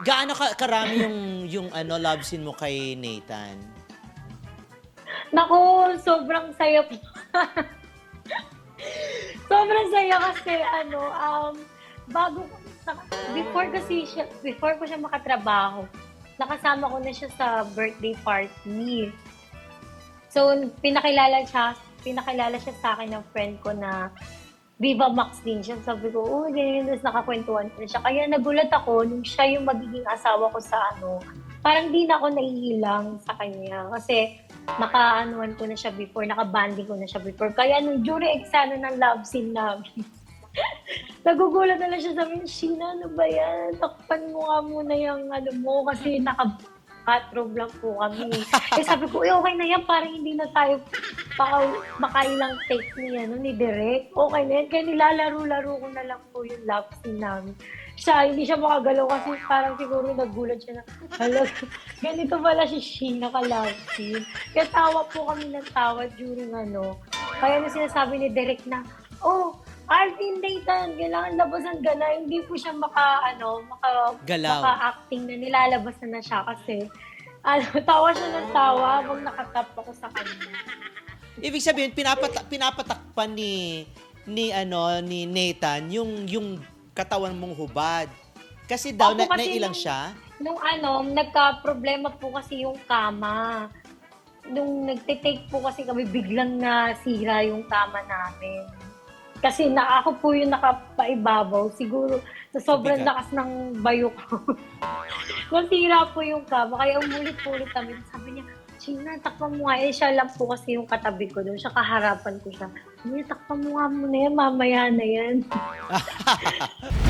Gaano ka karami yung yung ano love scene mo kay Nathan? Naku, sobrang saya po. sobrang saya kasi ano, um, bago, before kasi siya, before ko siya makatrabaho, nakasama ko na siya sa birthday party. So, pinakilala siya, pinakilala siya sa akin ng friend ko na Viva Max din siya. Sabi ko, oh, ganyan, tapos nakakwentuhan ko siya. Kaya nagulat ako nung siya yung magiging asawa ko sa ano, parang di na ako naiilang sa kanya. Kasi nakaanuan ko na siya before, nakabanding ko na siya before. Kaya nung during eksena ng love scene namin, nagugulat na lang siya sa amin, Sheena, ano ba yan? Takpan mo nga muna yung ano mo kasi naka bathrobe lang po kami. eh sabi ko, eh okay na yan, parang hindi na tayo baka makailang take ni, ano, ni Derek. Okay na yan, kaya nilalaro-laro ko na lang po yung love scene namin. Siya, hindi siya makagalaw kasi parang siguro nagulat siya na, hala, ganito pala si Sheena ka love scene. Kaya tawa po kami ng tawa during ano. Kaya na sinasabi ni Derek na, oh, Alvin Nathan, kailangan labasan ka na. Hindi po siya maka, ano, maka, Galaw. maka-acting na nilalabas na, na siya kasi ano, tawa siya ng tawa habang nakatap ako sa kanya. Ibig sabihin pinapata- pinapatakpan ni ni ano ni Nathan yung yung katawan mong hubad. Kasi daw na, kasi nailang nung- siya. Nung ano, nagka-problema po kasi yung kama. Nung nagtitake po kasi kami, biglang nasira yung kama namin. Kasi na ako po yung nakapaibabaw. Siguro sa sobrang Bigat. lakas ng bayo ko. nasira po yung kama. Kaya umulit-ulit kami. Sabi niya, China, takpan mo nga. Eh, siya lang po kasi yung katabi ko doon. Siya kaharapan ko siya. Niya, takpan mo nga muna yan. Mamaya na yan.